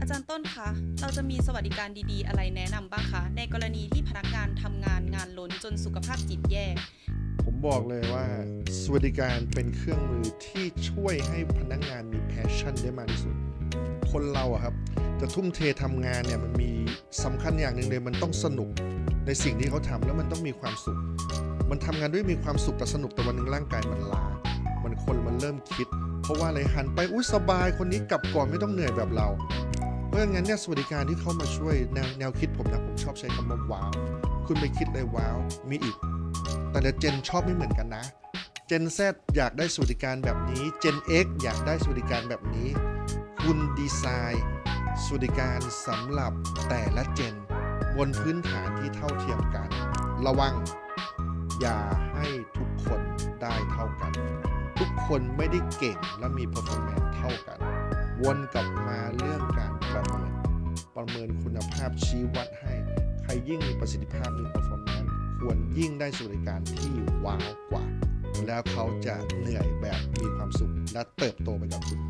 อาจารย์ต้นคะ เราจะมีสวัสดิการดีๆ อะไรแนะนำบ้างคะ ในกรณีที่พนักงานทำงานงานล้นจนสุขภาพจิตแย่ ผมบอกเลยว่าสวัสดิการเป็นเครื่องมือที่ช่วยให้พนักงานมีแพชชั่นได้มากที่สุด คนเราอะครับจะทุ่มเททำงานเนี่ยมันมีสำคัญอย่างหนึ่งเลยมันต้องสนุกในสิ่งที่เขาทำแล้วมันต้องมีความสุข มันทำงานด้วยมีความสุขแต่สนุกแต่วันหนึ่งร่างกายมันล้ามันคนมันเริ่มคิด เพราะว่าอะไรหันไปอุ้ยสบายคนนี้กลับก่อนไม่ต้องเหนื่อยแบบเรา เพราะงั้นเนี่ยสวัสดิการที่เข้ามาช่วยแนวแนวคิดผมนะผมชอบใช้คำว่าว้าว คุณไปคิดเลยว้าว มีอีก แต่ละเจนชอบไม่เหมือนกันนะ เจน Z อยากได้สวัสดิการแบบนี้ เจน X อยากได้สวัสดิการแบบนี้ คุณดีไซน์สวัสดิการสำหรับแต่ละเจน บนพื้นฐานที่เท่าเทียมกัน ระวัง อย่าให้ทุกคนได้เท่ากัน ทุกคนไม่ได้เก่งและมี performance เท่ากัน วนกลับมาเรื่องการ ประเมินคุณภาพชี้วัดให้ ใครยิ่งมีประสิทธิภาพมี performance ควรยิ่งได้สวัสดิการที่ว้าวกว่า แล้วเขาจะเหนื่อยแบบมีความสุขและเติบโตไปกับคุณ